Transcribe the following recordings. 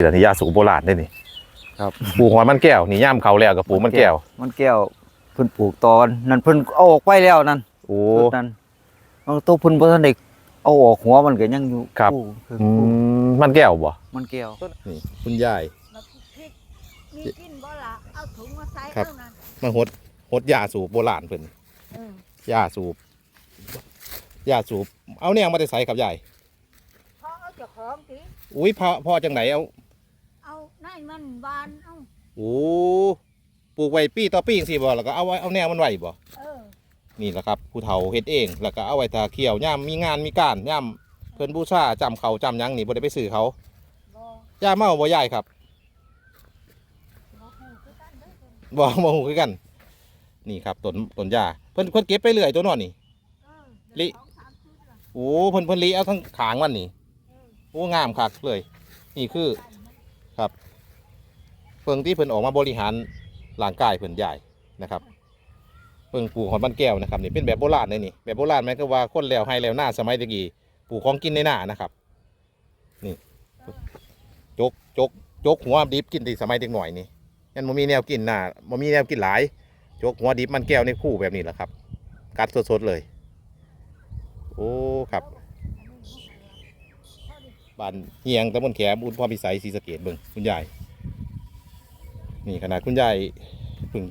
เดี๋ยวนี้ยาสูบโบราณได้นี่ครับปลูกหอยมันแก้วนี่ย่ามเขาแล้วกับปลูกมันแก้ว มันแก้วเพิ่นปลูกตอนนั่นเพิ่นเอาออกไปแล้วนั่นโอ้ต้นนั้นเอาตัวเพิ่นบ่ทันได้เอาออกหัวมันก็ยังอยู่ครับคู่คืออืคู่มมันแก้วบ่มันแก้วนี่คุณยายมาพริกมีกินบ่ล่ะเอาถุงมาใส่ครับเท่านั้นมาหดหดยาสูบโบราณเพิ่นเออยาสูบยาสูบเอาเนี่ยมาได้ใส่ครับยายพอเอาเจ้าของสิอุ้ยพ่อพ่อจังไหนเอา เอานายมันบานเอาโอ้ปลูกไว้ปีต่อปีจังซี่บ่แล้วก็เอาไว้เอาแนวมันไว้บ่เออนี่แหละครับผู้เฒ่าเฮ็ดเอง แล้วก็เอาไว้ทาเขียวย่ามมีงานมีการย่ามเพิ่นบูชาจำเขาจำหยังนี่บ่ได้ไปซื้อเขาบ่ย่าเมาบ่ยายครับบ่ฮู้คือกันเด้อบ่บ่ฮู้คือกัน นี่ครับต้นต้นยาเพิ่นเพิ่นเก็บไปเรื่อยตัวนอนนี่ เออลิ สองสามชุดล่ะโอ้เพิ่นเพิ่นลีเอาทั้งขางมันนี่เออโอ้งามคักเลย นี่คือ ครับเพิ่งที่เพิ่นออกมาบริหารร่างกายเพิ่นใหญ่นะครับเพิ่งปลูกหอนบ้านแก้วนะครับนี่เป็นแบบโบราณเลยนี่แบบโบราณไหมก็ว่าคนแล้วให้แล้วหน้าสมัยตะกี้ปลูกของกินในหน้านะครับนี่จกจกจกหัวดิบกินที่สมัยเด็กหน่อยนี่ยันบ่มีแนวกินหน้าบ่มีแนวกินหลายจกหัวดิบมันแก้วในคู่แบบนี้แหละครับ กัดสดๆเลย โอ้ครับบ้านเฮียงตำบลแขมอุนพรพิสัยศรีสะเกดเบิ่งคุณยาย นี่ขนาดคุณยายเพิ่ง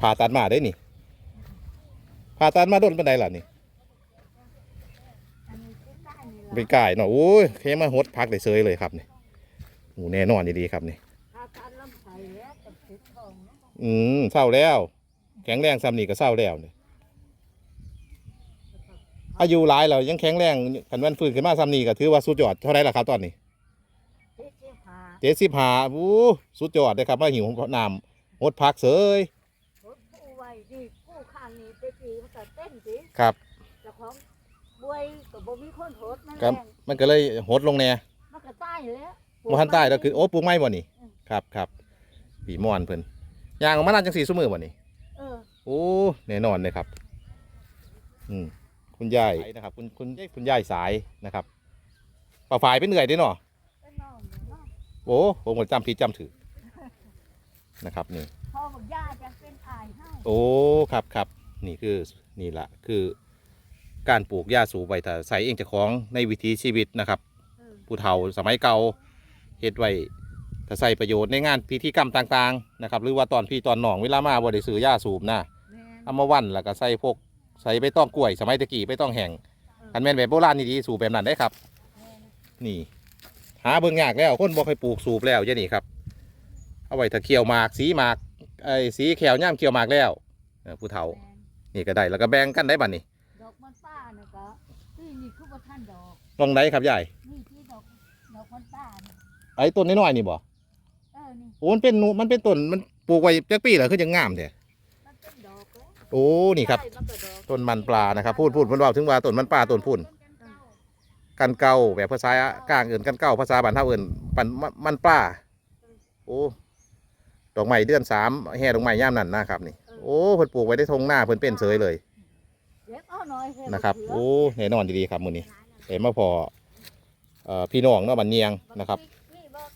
ผ่าตัดมาได้นี่ผ่าตัดมาโดนปันไดล่ะนี่อันนี้คือได้นี่เป็ล่ะนกายเนาะโอ้ยเคมาหดพักได้เซยเลยครับนี่โอ้แน่นอนดีๆครับนี่อืมเศร้าแล้ว แข็งแรงซ้ำนี่ก็เศร้าแล้วนี่อายุหลายแล้วยังแข็งแรงขันวันฟื้นขึ้นมาซ้ำนี่ก็ถือว่าสุดยอดเท่าไรล่ะครับตอนนี้ เจ็ดสิบห้าอู้สุดยอดเลยครับมาหิวน้ำหดพักเสยรถกู้ไว้ดิกู้ข้างนี้ไปจีมันก็เต้นสิครับเจ้าของบวยก็บ่มีคนโหดมันครัแรบงมันก็เลยหดลงแน่มันก็ตายแล้วบ่ทันใต้แล้วคือโอ้ปลูกไม้บ่นี่อืมครับครับปีม่อนเพิ่นย่างออกมานั่นจังสี่ซุมือบ่นี่เออโอ้แน่นอนเลยครับ อืมคุณยายนะครับ คุณคุณคุณยายสายนะครับป่าฝ่ายเป็นเหนื่อยเด้เนาะ เป็นน้องเนาะ โอ้ผมก็จำผิดจำถือนะครับนี่พ่อบอกย่าจะเป็นอายให้โอ้ครับครับนี่คือนี่ละคือ การปลูกหญ้าสูบไว้ถ้าใส่เองเจะของในวิถีชีวิตนะครับเออผู้เฒ่าสมัยเก่าเฮ็ดไว้ถ้าใส่ประโยชน์ในงานพิธีกรรมต่างๆนะครับหรือว่าตอนพี่ตอนน้องเวลามาบ่ได้ซื้อยาสูบนะแม่นเอามาวันแล้วก็ใส่พวกใส่ใบตองกล้วย สมัยตะกี้ใบตองแห้งอันแม่นแบบโบราณนี่ดีสูบแบบนั้นได้ครับแม่นนี่ หาเบิ่งยากแล้วคนบ่เคยปลูกสูบแล้วเจ้านี่ครับ เอาไว้ถ้าเคี่ยวหมากสีหมากไอ้สีแขวย่ามเคี่ยวหมากแล้วเออผู้เฒ่าแม่นนี่ก็ได้แล้วก็แบ่งกันได้บัดนี้ดอกมันป้าน่ะก็ที่นี่คือว่าท่านดอกลองได้ครับยายนี่ที่ดอกดอกมันป้าน่ะไอ้ต้นน้อยๆนี่บ่เออนี่โอ้มันเป็นหนูมันเป็นต้นมันปลูกไว้จักปีแล้วคือจังงามแท้มันเป็นดอกแล้วโอ้นี่ครับ ใช่มันก็ดอกต้นมันปลานะครับ พูดพูดเพิ่นเว้าถึงว่าต้นมันปลาต้นพุ่น กันเก่าแบบภาษากลางเอื่นกันเก่าภาษาบ้านเท่าเอื่นปันมันปลาโอ้ดอกไม้เดือนสามแห่ดอกไม้ย่ามนั่นนะครับนี่โอ้เพิ่นปลูกไว้ได้ทงหน้าเพิ่นเป็นเสยเลยนะครับโอ้แน่นอนดีๆครับมือนี้เห็นมาพอพี่น้องเนาะบันเนียงนะครับ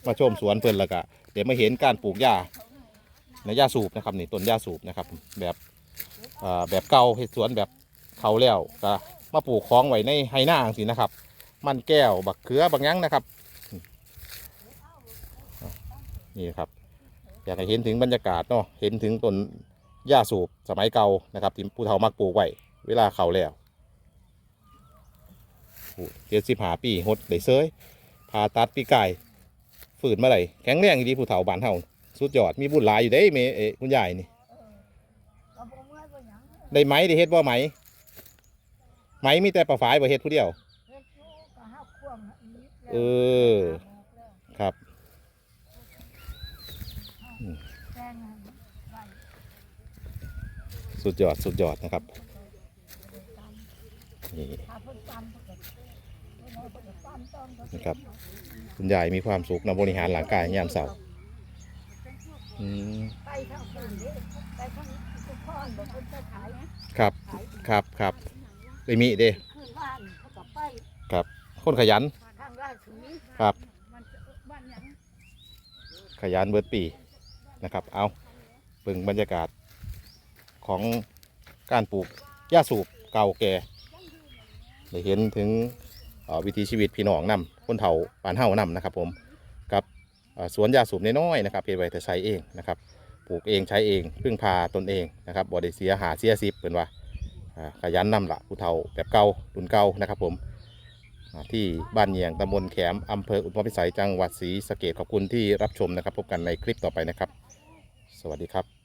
มาชมสวนเพิ่นแล้วก็เดี๋ยวมาเห็นการปลูกหญ้าในหญ้าสูบนะครับนี่ต้นหญ้าสูบนะครับ แบบแบบเก่าเฮ็ดสวนแบบเขาแล้วก็มาปลูกคล้องไว้ในไฮนาจังซี่นะครับ มันแก้ว บักเขือบักยั้งนะครับ นี่ครับ อยากให้เห็นถึงบรรยากาศเนาะเห็นถึงต้นหญ้าสูบสมัยเก่านะครับที่ผู้เฒ่ามักปลูกไว้เวลาเขาแล้วเจ็ดสิบห้าปีหดได้เซยผ่าตัดปีกายฝืนมาเลแข็งแรงดีผู้เฒ่าบ้านเฮาสุดยอดมีบุญหลายอยู่เด้เมเอคุณยายนี่ได้ไหมได้เฮ็ดบ่ไหมไหมมีแต่ปลาฝายบ่เฮ็ดผู้เดียว เฮ็ดอยู่ก็ห้าควงอีกแล้ว เออ ครับสุดยอดสุดยอดนะครับนี่นะครับ คุณยายมีความสุขนะบริหารหลังกายยามเสาร์ครับครับครับเลมีเด้ครับ คนขยัน ครับ ขยันเบิดปีนะครับ เอาเบิ่งบรรยากาศของการปลูกหญ้าสูบเก่าแก่ได้เห็นถึงวิถีชีวิตพี่น้องนำคนเฒ่าปานเฮานำนะครับ ผมกับสวนหญ้าสูบน้อยๆนะครับเฮ็ดไว้แต่ใช้เองนะครับ ปลูกเองใช้เองพึ่งพาตนเองนะครับบ่ได้เสียหาเสียสิบเป็นว่าขยันนำละผู้เฒ่าแบบเก่ารุ่นเก่านะครับ ผม ที่บ้านเยียงตำบลแขมอำเภออุทุมพิสัยจังหวัดศรีสะเกดขอบคุณที่รับชมนะครับ พบกันในคลิปต่อไปนะครับ สวัสดีครับ